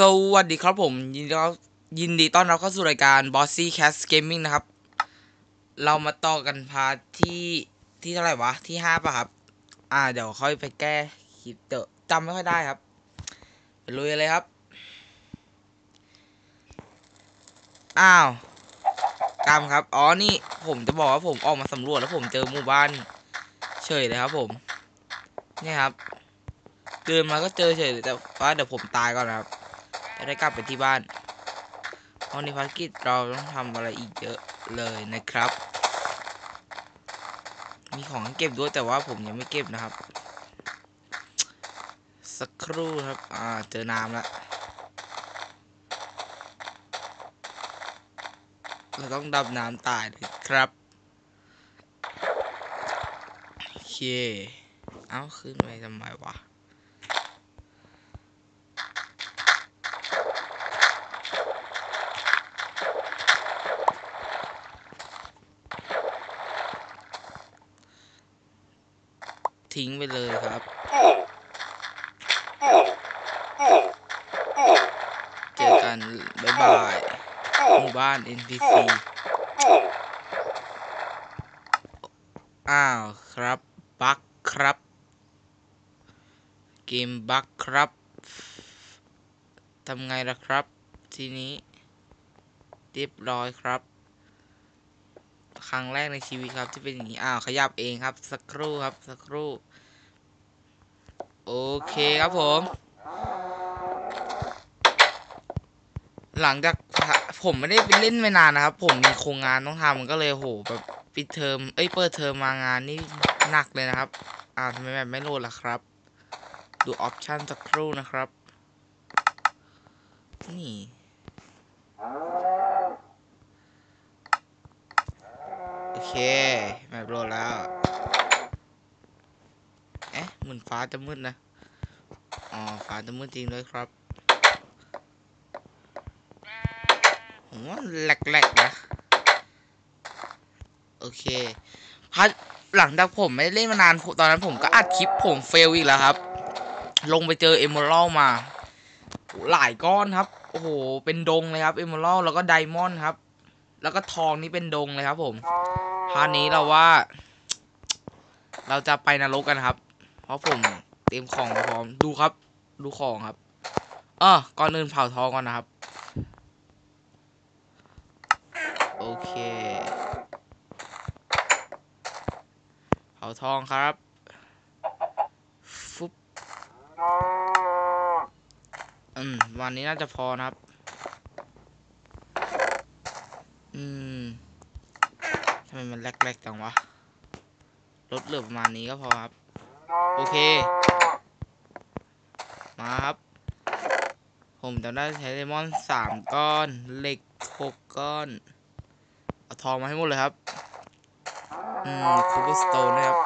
สวัสดีครับผมยินดีต้อนรับยินดีต้อนรับเข้าสู่รายการ Bossy Cast Gaming นะครับ เรามาต่อกันพาร์ทที่ที่เท่าไหร่วะ ที่ห้าป่ะครับ อ่า เดี๋ยวค่อยไปแก้คลิปเตอะจำไม่ค่อยได้ครับไปลุยเลยครับ อ้าวกรรมครับ อ๋อ นี่ผมจะบอกว่าผมออกมาสำรวจแล้วผมเจอหมู่บ้าน เฉยเลยครับผมเนี่ยครับ เดินมาก็เจอเฉยเลยแต่ว่าเดี๋ยวผมตายก่อนนะครับ จะได้กลับไปที่บ้านเพราะในภารกิจเราต้องทำอะไรอีกเยอะเลยนะครับ มีของเก็บด้วยแต่ว่าผมยังไม่เก็บนะครับ สักครู่ครับ อ่า เจอน้ำแล้วเราต้องดำน้ำตายเลยครับ โอเค เอ้าขึ้นไปทำไมวะ ทิ้งไปเลยครับ เจอกัน บ๊ายบายหมู่บ้าน NPC อ้าว ครับ บักครับ เกมบักครับ ทำไงล่ะครับ ทีนี้ เรียบร้อยครับ ครั้งแรกในชีวิตครับ ที่เป็นอย่างนี้อ้าวขยับเองครับ สักครู่ครับสักครู่ โอเคครับผม หลังจากผมไม่ได้ไปเล่นไม่นานนะครับ ผมมีโครงงานต้องทำก็เลยโหแบบปิดเทอมเอ้ยเปิดเทอมมางานนี่หนักเลยนะครับอ้าวทำไมแบบไม่โหลดล่ะครับ ดูออปชันสักครู่นะครับ นี่ โอ เคแบบโหลดแล้ว เอ๊ะเหมือนฟ้าจะมืดนะ อ๋อ ฟ้าจะมืดจริงด้วยครับผมว่าแหลกๆนะ โอเคพัดหลังจากผมไม่ได้เล่นมานาน ตอนนั้นผมก็อัดคลิปผมเฟลอีกแล้วครับ ลงไปเจอเอม r ร l มา หลายก้อนครับ โอ้โห เป็นดงเลยครับเอม r ร l แล้วก็ไดมอนด์ครับ แล้วก็ทองนี่เป็นดงเลยครับผม พาร์ทนี้เราว่า เราจะไปนรกกันครับ เพราะผมเตรียมของมาพร้อมดูครับ ดูของครับเออก่อนอื่นเผาทองก่อนนะครับ โอเค เผาทองครับฟุบอืมวันนี้น่าจะพอนะครับ อืมำไมมันแรกๆจังวะลดเหลือประมาณนี้ก็พอครับ โอเค มาครับ ผมจะได้ใช้เลมอนสามก้อน เหล็กหกก้อน เอาทองมาให้หมดเลยครับ อืมคูเปอร์สโตนนะครับ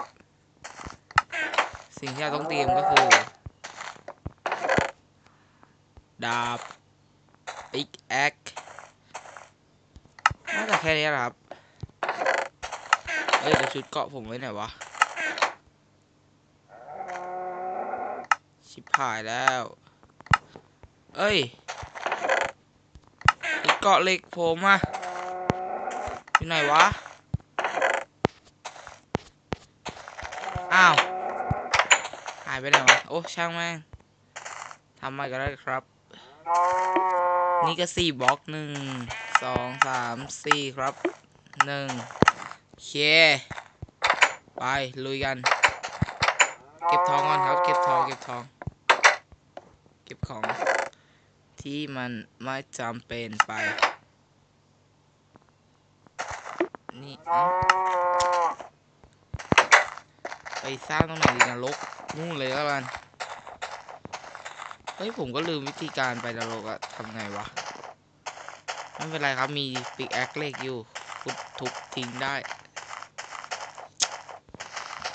สิ่งที่เราต้องเตรียมก็คือ ดาบปิกแอคน่าจะแค่นี้แหละครับ เอ้ยแต่ชุดเกาะผมไว้ไหนวะชิบหายแล้ว เอ้ยชุดเกาะเหล็กผมอะอยู่ไหนวะ อ้าว หายไปไหนวะ โอ้ช่างแม่งทำใหม่ก็ได้ครับ นี่ก็สี่บล็อกหนึ่งสองสามสี่ครับหนึ่ง เค ไป ลุยกัน เก็บทองก่อนครับ เก็บทอง เก็บทอง เก็บของ ที่มันไม่จำเป็นไป นี่ไปสร้างตรงไหนดีนรกนู่นเลยแล้วกัน เฮ้ย ผมก็ลืมวิธีการไปนรกอะทำไงวะ ไม่เป็นไรครับ มีปิกแอคเล็กอยู่ ทุบทุบทิ้งได้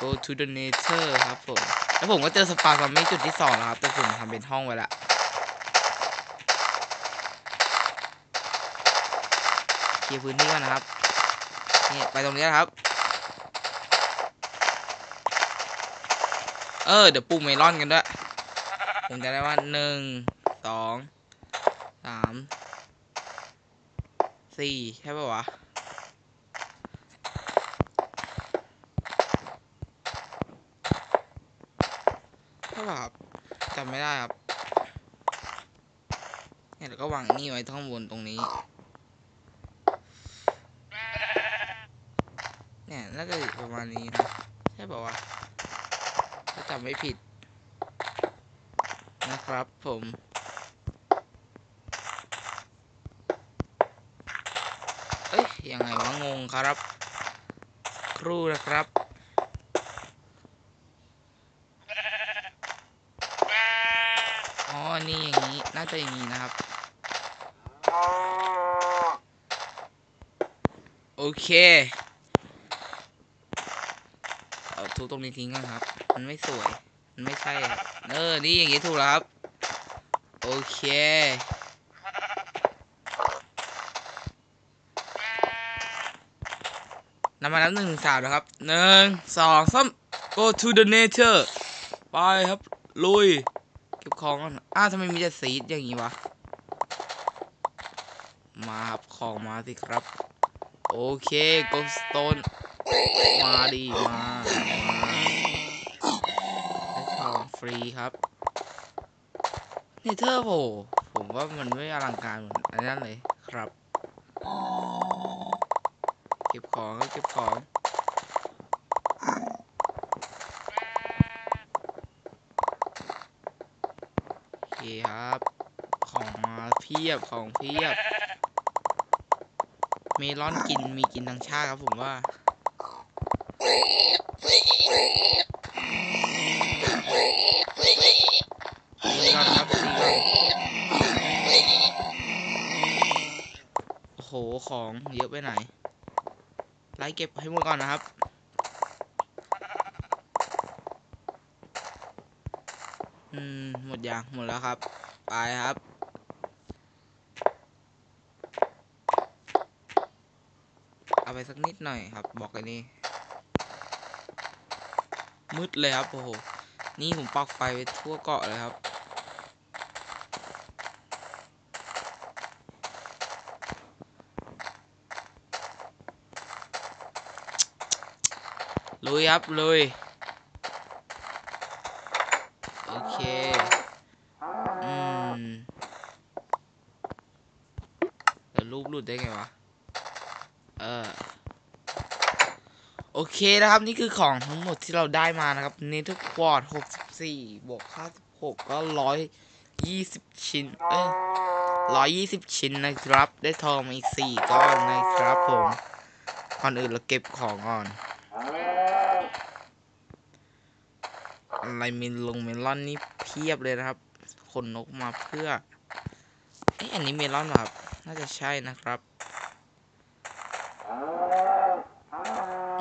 go to the nature ครับผม แล้วผมก็เจอสปาซอมมี่จุดที่สองแล้วครับ แต่ผมทำเป็นห้องไว้ละเคลียร์พื้นที่ก่อนนะครับ นี่ไปตรงนี้นะครับ เออ เดี๋ยวปลูกเมลอนกันด้วย ผมจะได้ว่าหนึ่ง สอง สาม สี่ ใช่ป่าวะ ใช่ป่ครับจำไม่ได้ครับเนี่ยแล้วก็วางนี่ไว้ข้างบนตรงนี้ เนี่ยน่าจะประมาณนี้นะใช่ป่าวะถ้าจำไม่ผิด นะครับผมเอ้ยยังไงวะงงครับ ครูนะครับ อ๋อนี่อย่างนี้ น่าจะอย่างนี้นะครับ โอเค เอาทุบตรงนี้ทิ้งก่อนครับ มันไม่สวย มันไม่ใช่ เออ นี่อย่างนี้ถูกแล้วครับ โอเคนำมานับหนึ่งถึงสามนะครับหนึ่งสองสาม go to the nature ไปครับ ลุย เก็บของก่อน อ้าวทำไมมีแต่ซีดอย่างนี้วะ มาครับของมาสิครับ โอเค go stone มาดีมามาได้ทองฟรีครับเนเธอร์โผผมว่ามันไม่อลังการเหมือนอันนั้นเลยครับ เก็บของครับเก็บของ โอเคครับ ของมาเพียบของเพียบ เมลอนกินมีกินทั้งชาติครับผมว่าตีก่อนครับตีก่อนโอ้โหของเยอะไปไหน ไล่เก็บให้หมดก่อนนะครับอืม หมดยังหมดแล้วครับ ไปครับ เอาไป สักนิดหน่อยครับ บอกอันนี่มืดเลยครับโอ้โหนี่ผมปักไฟไปทั่วเกาะเลยครับ ลุยครับลุย โอเค อืมเดี๋ยวรูปหลุดได้ไงวะ เออ โอเค นะครับ นี่คือของทั้งหมดที่เราได้มานะครับเนทุกวอดหกสิบสี่บวกห้าสิบหกก็ร้อยยี่สิบชิ้น เอ้ยร้อยี่สิบชิ้นนะครับ ได้ทองมาอีกสี่ก้อนนะครับผมก่อนอื่นเราเก็บของก่อนอะไรมีลงเมลอนนี่เพียบเลยนะครับขนนกมาเพื่อเอ้ยอันนี้เมลอนเหรอครับ น่าจะใช่นะครับ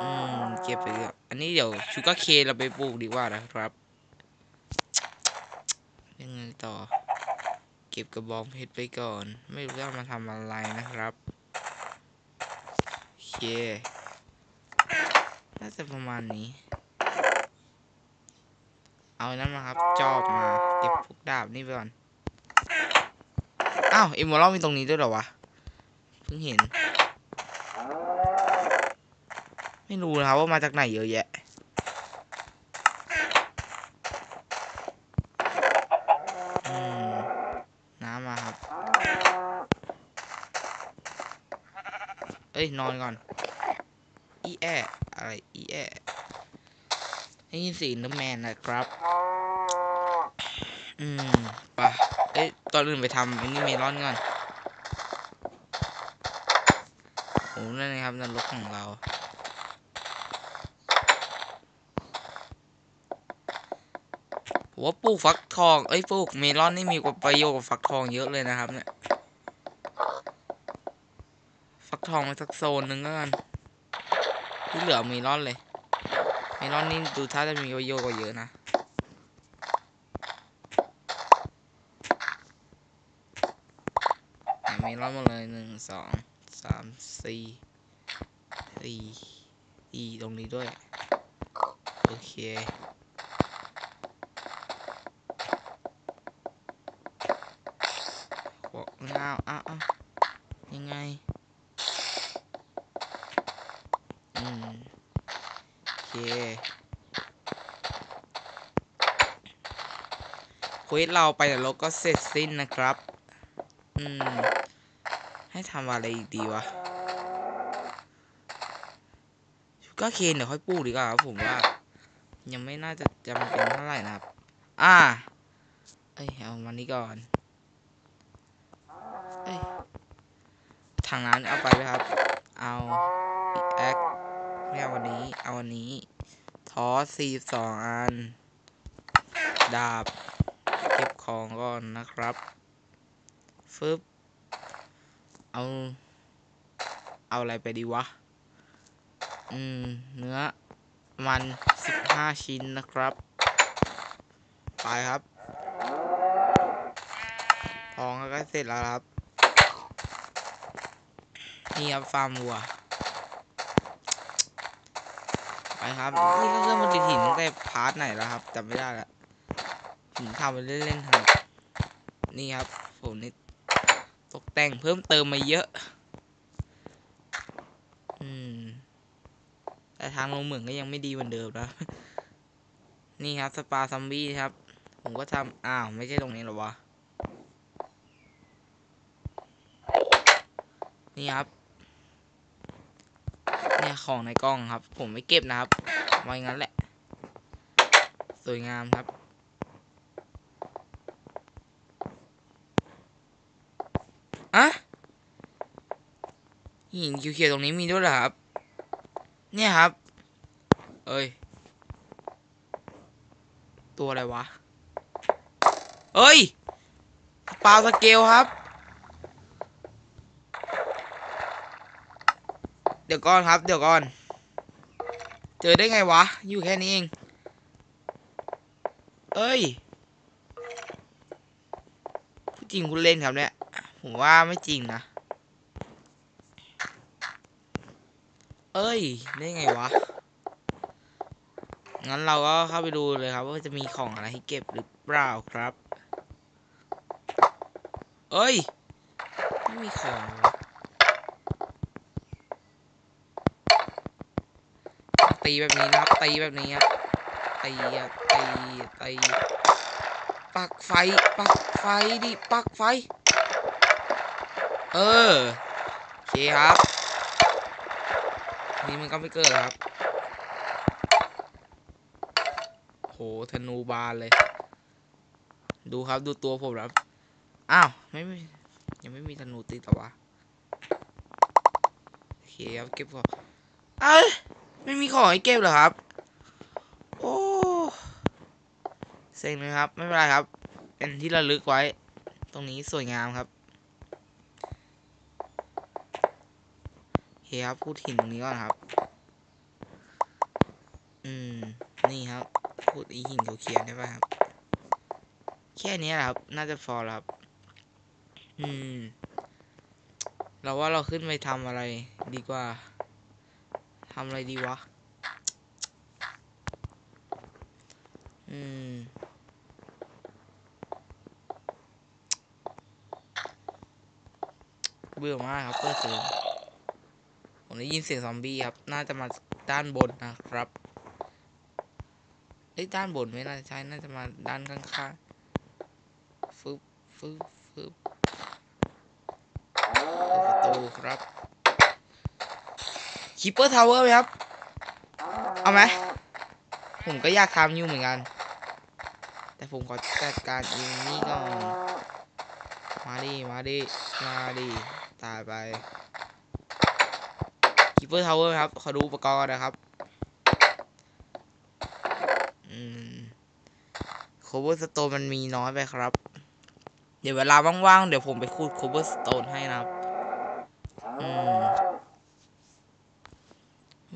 อืม เก็บไปเถอะอันนี้เดี๋ยวชูการ์เคเราไปปลูกดีกว่านะครับยังไงต่อ เก็บกระบองเพชรไปก่อน ไม่รู้จะเอามาทำอะไรนะครับโอเคน่าจะประมาณนี้ เอานั่นมาครับ จอบมา เก็บพวกดาบนี่ไปก่อน อ้าวเอมมอรัลมีตรงนี้ด้วยเหรอวะ เพิ่งเห็น ไม่รู้นะครับว่ามาจากไหนเยอะแยะ น้ำมาครับ เอ้ย นอนก่อน อีแออะไร อีแอได้ยินสียงเดอะแมนนะครับ อืมไปะเอ้ยก่อนอื่นไปทำไอ้นี่เมลอนก่อนโอ้นั่นนะครับนรกของเรา ผม ว่าปลูกฟักทอง เอ้ยปลูกเมลอนนี่มีประโยชน์กับฟักทองเยอะเลยนะครับ เนี่ย ฟักทองมาสักโซนหนึ่งแล้วกันที่เหลือเมลอนเลย เมลอนนี่ดูท่าจะมีประโยชน์กว่าเยอะนะเมลอนหมดเลยหนึ่งสองสามสี่สี่อีตรงนี้ด้วย โอเค ขอ อ้าวอ้าวอ้าวยังไง อืม โอเคเควสเราไปแต่เราก็เสร็จสิ้นนะครับ อืม ให้ทำอะไรอีกดีวะชูกาเคนเดี๋ยวค่อยปูดีกว่าครับผมว่า ยังไม่น่าจะจำเป็นเท่าไหร่นะครับ อ่า เอ้ยเอามานี้ก่อนเอ้ยทางนั้นเอาไปไหมครับ เอาแอคไม่เอาวันนี้ เอาวันนี้ ทอสี่สองอัน ดาบ องก่อนนะครับฟึบเอา เอาอะไรไปดีวะ อืม เนื้อมันสิบห้าชิ้นนะครับ ไปครับ ทองก็เสร็จแล้วครับ นี่ครับฟาร์มวัว ไปครับ นี่ก็เครื่องมันติดหินตั้งแต่พาร์ทไหนแล้วครับจำไม่ได้ละ ผมทำเล่นๆครับ นี่ครับ ผมนี่ตกแต่งเพิ่มเติมมาเยอะ อืม แต่ทางลงเหมืองก็ยังไม่ดีเหมือนเดิมนะ นี่ครับ สปาซัมบี้ครับ ผมก็ทำอ้าว ไม่ใช่ตรงนี้หรอวะ นี่ครับ เนี่ยของในกล้องครับ ผมไม่เก็บนะครับไว้งั้นแหละ สวยงามครับ หินเขียวๆตรงนี้มีด้วยเหรอครับ เนี่ยครับ เอ้ย ตัวอะไรวะ เอ้ยปลาสเกลครับ เดี๋ยวก่อนครับ เดี๋ยวก่อน เจอได้ไงวะ อยู่แค่นี้เอง เอ้ยพูดจริงคุณเล่นครับเนี่ย ผมว่าไม่จริงนะ อ้ย ได้ไงวะ งั้นเราก็เข้าไปดูเลยครับ ว่าจะมีของอะไรให้เก็บหรือเปล่าครับ เอ้ย ไม่มีของตีแบบนี้นะครับ ตีแบบนี้ครับตีอะตีตีปักไฟ ปักไฟดิ ปักไฟ เออ โอเคครับ นี่มันก็ไม่เกิดครับ โหธนูบานเลย ดูครับดูตัวผมครับ อ้าว ไม่ม่ยังไม่มีธนูติดเหรอวะโอเคครับเก็บของเอ้ยไม่มีของให้เก็บเหรอครับ โอ้เซ็งเลยครับ ไม่เป็นไรครับ เป็นที่ระลึกไว้ ตรงนี้สวยงามครับโอเคครับพูดหินตรงนี้ก่อนครับ อืม นี่ครับ พูดอีหินเขียวๆได้ป่ะครับ แค่นี้แหละครับ น่าจะพอแล้วครับ อืม เราว่าเราขึ้นไปทำอะไรดีกว่าทำอะไรดีวะ อืมเบื่อมากครับเปิดเสียง ผมได้ยินเสียงซอมบี้ครับ น่าจะมาด้านบนนะครับเอ้ยด้านบนไม่น่าจะใช่ น่าจะมาด้านข้างๆฟึบฟึบฟึบประตูครับคิปเปอร์ทาวเวอร์ไหมครับ เอาไหม ผมก็อยากทำอยู่เหมือนกัน แต่ผมขอจัดการเองนี่ก่อน มาดิ มาดิ มาดิ ตายไป เปอร์ทาวเวอร์ครับ ขอดูอุปกรณ์นะครับโคเวอร์สโตนมันมีน้อยไปครับ เดี๋ยวเวลาว่างๆ เดี๋ยวผมไปคูดโคเวอร์สโตนให้นะครับ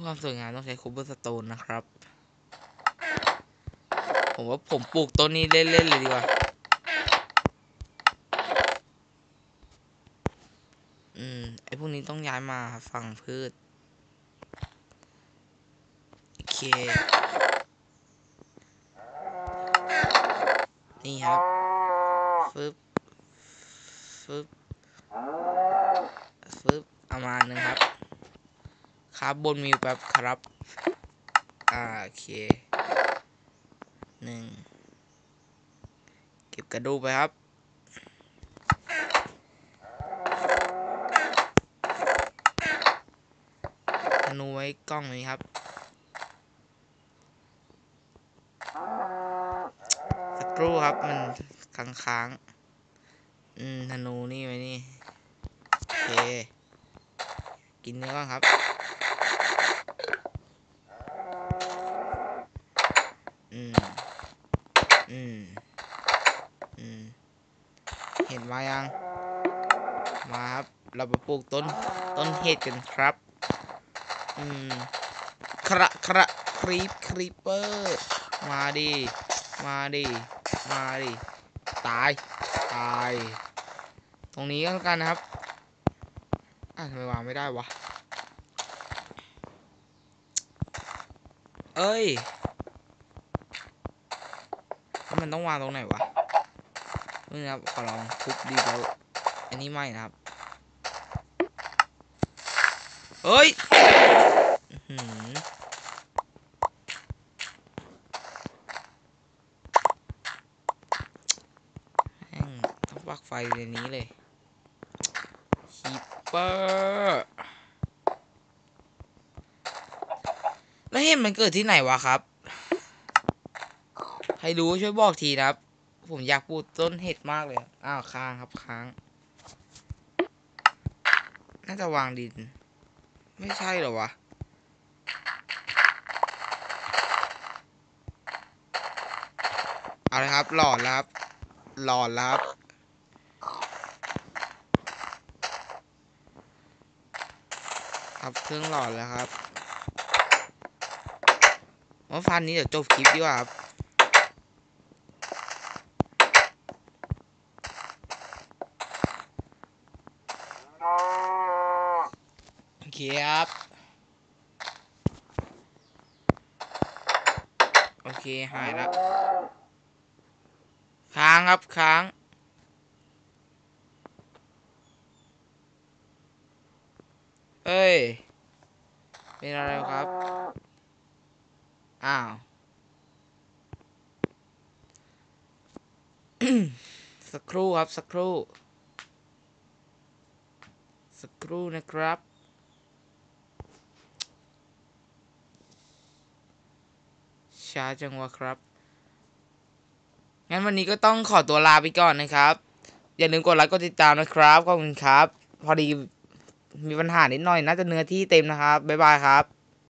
ความสวยงามต้องใช้โคเวอร์สโตนนะครับ ผมว่าผมปลูกต้นนี้เล่นๆเลยดีกว่าอืม ไอพวกนี้ต้องย้ายมาฝั่งพืช โอเค นี่ครับ ฟึบ ฟึบ ฟึบประมาณนึงครับ ครับบนมิวแป๊บครับ อ่าโอเคหนึ่ง เก็บกระดูกไปครับธนูไว้กล้องนี้ครับ สักค รู่ครับมันค้างค้างๆอืมธนูนี่ไว้นี่โอเคกินเนื้อก่อนครับ อืม อืม อืม เห็นมายัง มาครับ เราไปปลูกต้น ต้นเห็ดกันครับ อืม คระคระครีปครีปเปอร์ มาดิ มาดิ มาดิตาย ตาย ตรงนี้ก็แล้วกันนะครับ อะทำไมวางไม่ได้วะ เอ้ยแล้วมันต้องวางตรงไหนวะนี่นะครับ ขอลองทุบดีแล้ว อันนี้ไม่นะครับเฮ้ยอื้อหือแม่ง ต้องปักไฟในนี้เลยคีเปอร์แล้วเห็นมันเกิดที่ไหนวะครับ ใครรู้ช่วยบอกทีนะครับ ผมอยากปลูกต้นเห็ดมากเลยอะอ้าวค้างครับค้าง น่าจะวางดิน ไม่ใช่เหรอวะเอาเลยครับ หลอดแล้วครับหลอดแล้วครับ ครับเครื่องหลอดแล้วครับว่าฟันนี้เดี๋ยวจบคลิปดีกว่าครับโอเคครับโอเคหายแล้วค้างครับค้าง เอ้ย เป็นอะไรครับ อ้าว สักครู่ครับ สักครู่ สักครู่นะครับ ช้าจังวะครับ งั้นวันนี้ก็ต้องขอตัวลาไปก่อนนะครับ อย่าลืมกดไลค์กดติดตามนะครับ ขอบคุณครับ พอดี มีปัญหานิดหน่อยน่าจะเนื้อที่เต็มนะครับบ๊ายบายครับ